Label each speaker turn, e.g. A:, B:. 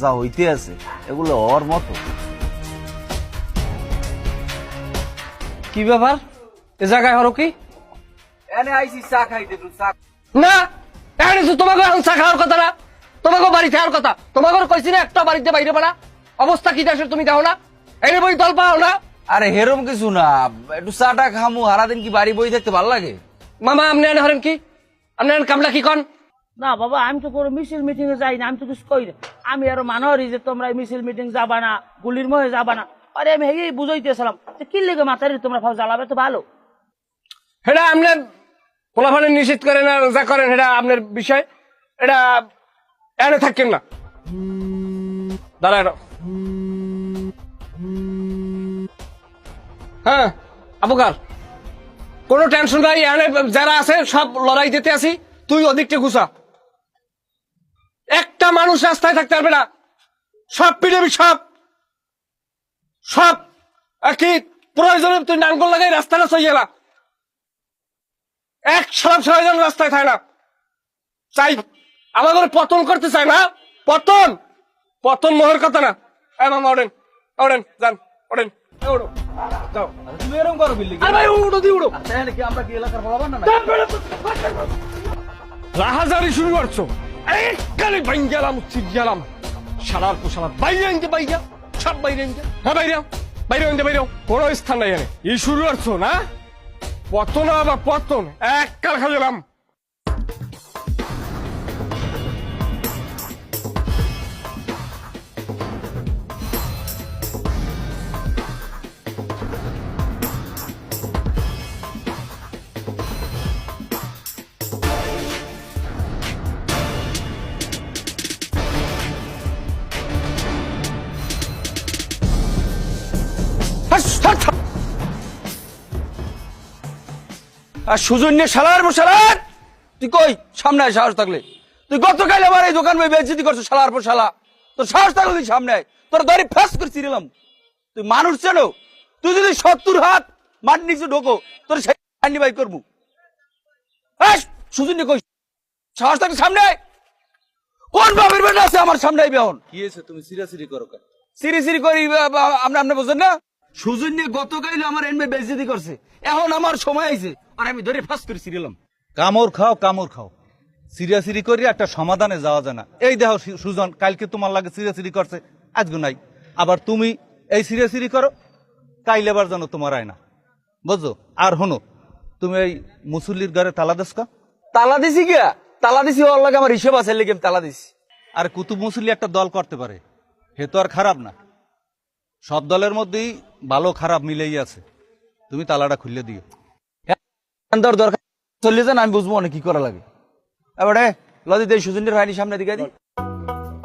A: যা হইতে আছে এগুলো ওর মতো।
B: কি ব্যাপার? এ জায়গায় হলো কি?
A: এনে আইছি চা খাইতে একটু চা।
B: না এখানে তো তোমাকে এখন চা খাওয়ার কথা না তোমাকে বাড়ি থাকার কথা। তোমাকে কইছি না একটা বাড়িতে বাইরে পড়া অবস্থা কি দেশের তুমি না? এনে বই দল পাও না?
A: আরে হেরম কিছু না। একটু চাটা খামু সারাদিন কি বাড়ি বই থাকতে ভালো লাগে?
B: মামা আপনি এনে হরেন কি? আপনি কামলা কি কন?
C: না, বাবা, আমি তো কোনো মিছিল মিটিং এ যাই না আমি তো কিছু কই না। আমি আরও মানহরি যে তোমরা মিছিল মিটিং যাবা না, গুলির মহে যাবা না। আরে, আমি হেগেই বুঝাইতেছিলাম কি লেগে মাথারি তোমরা ফাও জ্বালাবে তো ভালো।
B: সেটা আপনি পোলাফানে নিষেধ করেন আর যা করেন সেটা আপনার বিষয়। এটা এনে থাকেন না। দাঁড়া এটা হ্যাঁ আবুকার, কোনো টেনশন নাই, এনে যারা আছে সব লড়াই দিতে আসি, তুই অধিকটা ঘুষা। একটা মানুষ রাস্তায় থাকতে পারবে না। সব পিড়বি সব সব কি প্রয়োজনে তুই নাঙ্গল লাগাই রাস্তাটা সই গেলা এক সালাম ছয়জন রাস্তায় থাকে না। চাই আমাদের পতন করতে চায় না। পতন! পতন মোহর কথা না। এই মামা ওড়েন ওড়েন যান ওড়েন এই উড়ো যাও।
A: তুমি এরকম করো বিল্লি
B: আরে ভাই উড়ো দি উড়ো
A: আমরা কি এলাকার বলাবার না
B: রাহাজারি শুরু করছ। এককালে বাইন গেলাম সারার পোশালা বাইরে আনতে বাইয়া সব বাইরে আনতে। হ্যাঁ বাইরে বাইরে আনতে, বাইরে। কোনো স্থান নাই এনে এই শুরু করছ না পতন আবার পতন এক কাল খাইলাম
A: আর সুজন্য শালার তুই কই? সামনে আয় সাহস থাকলে। তুই গতকাল আমার এই দোকান বই বেজিতি করছ শালার পর শালা। তোর সাহস থাকলে তুই সামনে আয়। তোর করে চিরিলাম তুই মানুষ চেনো তুই যদি সত্তর হাত মাটি নিচে ঢোকো তোর সেই বাই করব। সুজন্য কই? সাহস থাকলে সামনে আয়। কোন বাপের বেটা আছে আমার সামনে আইবে এখন?
D: কি হয়েছে? তুমি সিরিয়াসলি করো
A: সিরি সিরি করি আপনি আপনি বুঝেন না? সুজন্য গতকাল আমার এনবে বেজিতি করছে। এখন আমার সময় আইছে। আর আমি ধরে ফাঁস করে চিরিলাম
D: কামড় খাও কামড় খাও। সিরিয়াসিরি করি একটা সমাধানে যাওয়া যায় না। এই দেখো সুজন কালকে তোমার লাগে সিরিয়াসিরি করছে আজকে নাই। আবার তুমি এই সিরিয়াসিরি করো কাইলে আবার যেন তোমার আয় না। বুঝছ? আর হনো তুমি এই মুসল্লির ঘরে তালা দেসকা
A: তালা দিছি গিয়া? তালা দিছি ওর লাগে আমার হিসেব আছে লেগে তালা দিছি।
D: আর কুতুব মুসল্লি একটা দল করতে পারে। হে তো আর খারাপ না। সব দলের মধ্যেই ভালো খারাপ মিলেই আছে। তুমি তালাটা খুললে দিও।
A: দর দরকার, চল্লিশ আমি বুঝব অনেক কি করা লাগে। এবারে লদি দেই সুজনের ভাইনি সামনে দিকে দি।